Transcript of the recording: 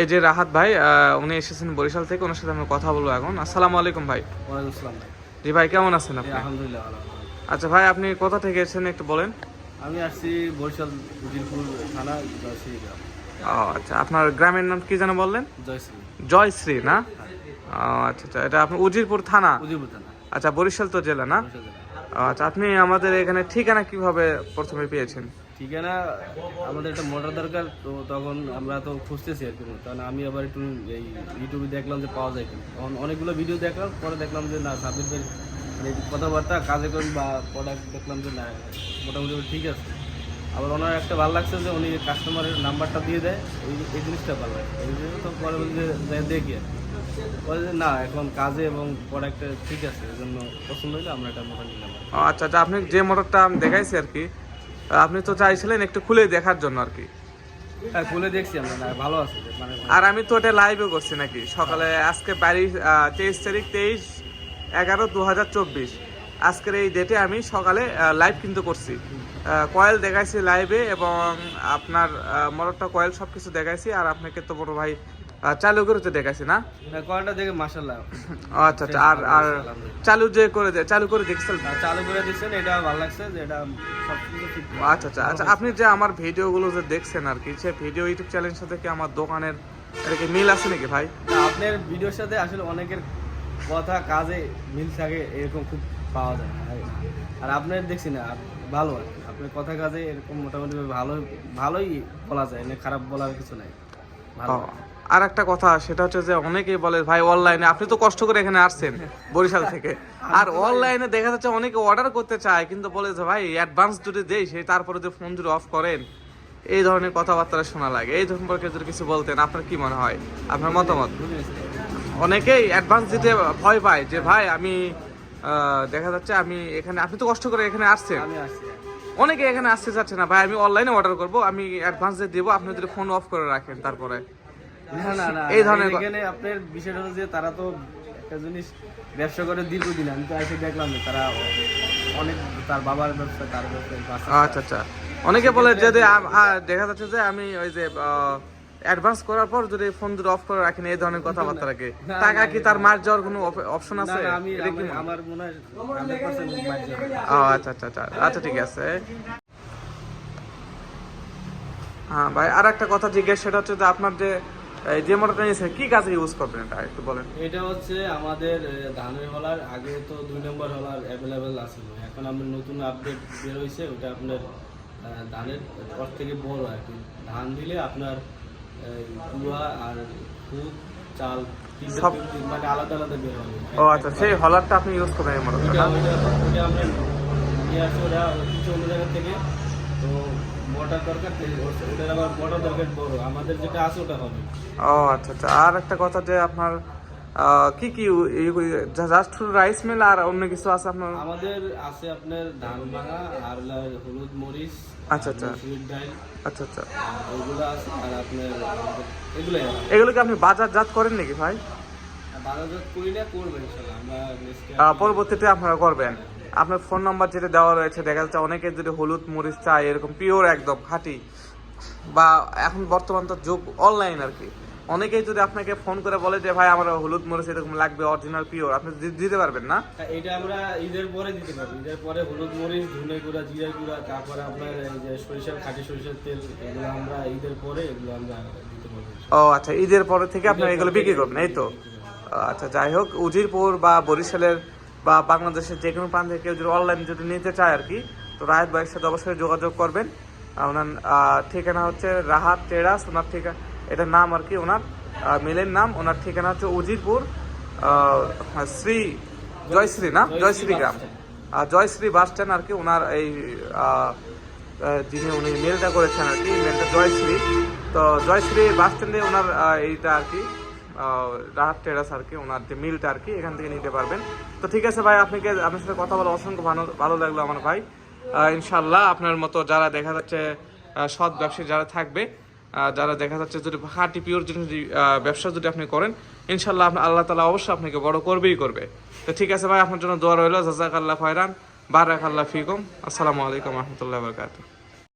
এই যে রাহাত ভাই উনি এসেছেন বরিশাল থেকে ওনার সাথে আমি কথা বলব এখন। আসসালামু আলাইকুম ভাই। জি ভাই কেমন আছেন আপনি? আলহামদুলিল্লাহ আচ্ছা ভাই আপনি কোথা থেকে এসেছেন একটু বলেন। আমি আসছি বরিশাল উজিরপুর থানা ও আচ্ছা আপনার গ্রামের নাম কি যেন বললেন? জয়শ্রী। জয়শ্রী না? ও আচ্ছা আচ্ছা এটা আপনি উজিরপুর থানা? উজিরপুর থানা। আচ্ছা বরিশাল তো জেলা না? আচ্ছা আপনি আমাদের এখানে ঠিকানা কীভাবে প্রথমে পেয়েছেন? ঠিকানা আমাদের একটা মোটর দরকার, তো তখন আমরা তো খুঁজতেছি আর কি। কারণ আমি আবার একটু এই ইউটিউবে দেখলাম যে পাওয়া যায় কিনা। তখন অনেকগুলো ভিডিও দেখলাম, পরে দেখলাম যে না সাবির ভাই মানে কথাবার্তা, কাজে করেন বা প্রোডাক্ট দেখলাম যে না, মোটামুটি ঠিক আছে। আবার ওনার একটা ভালো লাগছে যে উনি কাস্টমারের নাম্বারটা দিয়ে দেয়, এই এই জিনিসটা ভালো লাগে। এই জন্য তো পরে বলি যে যাই দেখি না, এখন কাজে এবং প্রোডাক্টে ঠিক আছে এই জন্য পছন্দ হইলে আমরা এটা মোটা নিলাম। আচ্ছা আচ্ছা আপনি যে মোটরটা দেখাইছি আর কি আপনি তো চাইছিলেন একটু খুলে দেখার জন্য আর কি। হ্যাঁ খুলে দেখছি আমরা ভালো আছে মানে আর আমি তো এটা লাইভও করছি নাকি? সকালে আজকে বাড়ি তেইশ তারিখ তেইশ এগারো দু হাজার চব্বিশ। আজকের এই ডেটে আমি সকালে লাইভ কিন্তু করছি। কয়েল দেখাইছি লাইভে এবং আপনার মরটটা কয়েল সব কিছু দেখাইছি। আর আপনাকে তো বড় ভাই চালু করে তো দেখাইছি না? কয়েনটা দেখে মাসাল্লাহ আচ্ছা আচ্ছা আর আর চালু যে করে চালু করে দেখছেন চালু করে দিচ্ছেন এটা ভালো লাগছে যে এটা আচ্ছা আচ্ছা আচ্ছা আপনি যে আমার ভিডিওগুলো যে দেখছেন আর কি সে ভিডিও ইউটিউব চ্যানেলের সাথে কি আমার দোকানের এটা কি মিল আছে নাকি ভাই? আপনার ভিডিওর সাথে আসলে অনেকের কথা কাজে মিল থাকে এরকম খুব পাওয়া যায় আর- আপনার দেখছি না ভালো। আপনার কথা কাজে এরকম মোটামুটি ভালো ভালোই বলা যায় না খারাপ বলার কিছু নাই। ভালো। আর একটা কথা সেটা হচ্ছে যে অনেকেই বলে ভাই অনলাইনে আপনি তো কষ্ট করে এখানে আসছেন বরিশাল থেকে। আর অনলাইনে দেখা যাচ্ছে অনেকে অর্ডার করতে চায় কিন্তু বলে যে ভাই অ্যাডভান্স যদি দেই সেই তারপরে যে ফোন যদি অফ করেন। এই ধরনের কথাবার্তা শোনা লাগে। এই সম্পর্কে যদি কিছু বলতেন আপনার কি মনে হয়? আপনার মতামত? অনেকেই অ্যাডভান্স দিতে ভয় পায় যে ভাই আমি দেখা যাচ্ছে আমি এখানে আপনি তো কষ্ট করে এখানে আসছেন। অনেকে এখানে আসতে চাচ্ছে না ভাই আমি অনলাইনে অর্ডার করব আমি অ্যাডভান্স দিয়ে দেবো আপনি যদি ফোন অফ করে রাখেন তারপরে। এই ধরনের এখানে আপনার বিষয়টা হচ্ছে যে তারা তো একটা জিনিস ব্যবসা করে দীর্ঘদিন আমি তো এসে দেখলাম যে তারা অনেক তার বাবার ব্যবসা তার ব্যবসা আচ্ছা আচ্ছা। অনেকে বলে দেখা যাচ্ছে যে আমি ওই যে অ্যাডভান্স করার পর যদি ফোন যদি অফ করে রাখেন এই ধরনের কথাবার্তা রাখে টাকা কি তার মার যাওয়ার কোনো অপশন আছে? আমার মনে হয় আচ্ছা আচ্ছা আচ্ছা আচ্ছা ঠিক আছে। হ্যাঁ ভাই আর একটা কথা জিজ্ঞেস সেটা হচ্ছে যে আপনার যে যে মোটরটা নিয়েছেন কি কাজে ইউজ করবেন এটা একটু বলেন? এটা হচ্ছে আমাদের ধানের হলার আগে তো দুই নম্বর হলার অ্যাভেলেবেল আছিল এখন আমরা নতুন আপডেট বের হয়েছে ওটা আপনার ধানের পর থেকে বড় আর কি। ধান দিলে আপনার কুয়া আর খুদ চাল সব- মানে আলাদা আলাদা বের হবে। ও আচ্ছা সেই হলারটা আপনি ইউজ করবেন মোটরটা ওইটা আমরা নিয়ে আসি ওটা কিছু অন্য জায়গা থেকে। তো মোটর দরকার ওটার আবার মোটর দরকার বড়। আমাদের যেটা আছে ওটা হবে। ও আচ্ছা আচ্ছা। আর একটা কথা যে আপনার কি কি জাস্ট রাইস মিল আর অন্য কিছু আছে আপনার? আমাদের আছে আপনার ধান ভাঙা আর হলুদ মরিচ আচ্ছা, আচ্ছা। আচ্ছা আচ্ছা। ওইগুলো আছে আর আপনার আমাদের এগুলো কি আপনি বাজারজাত করেন নাকি ভাই? পরবর্তীতে আপনারা করবেন। আপনার ফোন নাম্বার যেটা দেওয়া রয়েছে দেখা যাচ্ছে অনেকে যদি হলুদ মরিচ চায় এরকম পিওর একদম খাঁটি। বা এখন বর্তমান তো যুগ অনলাইন আর কি। অনেকেই যদি আপনাকে ফোন করে বলে যে ভাই আমার হলুদ মরিচ এরকম লাগবে অরিজিনাল পিওর আপনি দিতে পারবেন না? এটা আমরা ঈদের পরে দিতে পারব। ঈদের পরে হলুদ মরিচ ধনে গুঁড়া জিরা গুঁড়া তারপরে আপনার এই যে সরিষার খাঁটি সরিষার তেল এগুলো আমরা ঈদের পরে এগুলো আমরা দিতে পারব। ও আচ্ছা ঈদের পরে থেকে আপনারা এগুলো বিক্রি করবেন এই তো? আচ্ছা যাই হোক উজিরপুর বা বরিশালের বা বাংলাদেশের যে কোনো প্রান্তে কেউ যদি অনলাইন যদি নিতে চায় আর কি তো রাহাত ভাইয়ের সাথে অবশ্যই যোগাযোগ করবেন। ওনার ঠিকানা হচ্ছে রাহাত টেরাস ওনার ঠিকানা এটার নাম আর কি ওনার মিলের নাম ওনার ঠিকানা হচ্ছে উজিরপুর শ্রী জয়শ্রী না? জয়শ্রী গ্রাম। আর জয়শ্রী বাস স্ট্যান্ড আর কি ওনার এই যিনি উনি মেলটা করেছেন আর কি মেলটা জয়শ্রী। তো জয়শ্রী বাস স্ট্যান্ডে ওনার এইটা আর কি রাহাত টেরাস আর কি ওনার যে মিলটা আর কি, এখান থেকে নিতে পারবেন। তো ঠিক আছে ভাই, আপনাকে, আপনার সাথে কথা বলে অসংখ্য ভালো ভালো লাগল আমার ভাই। ইনশাল্লাহ আপনার মতো যারা দেখা যাচ্ছে সৎ ব্যবসায়ী যারা থাকবে যারা দেখা যাচ্ছে যদি খাঁটি, পিওর যদি ব্যবসা যদি আপনি করেন ইনশাল্লাহ আপনার আল্লাহ তালা অবশ্যই আপনাকে বড় করবেই করবে। তো ঠিক আছে ভাই, আপনার জন্য দোয়া রইল। জাজাক আল্লাহ ফয়রান বারাক আল্লাহ ফিকুম। আসসালামু আলাইকুম রহমতুল্লাহ বরকাত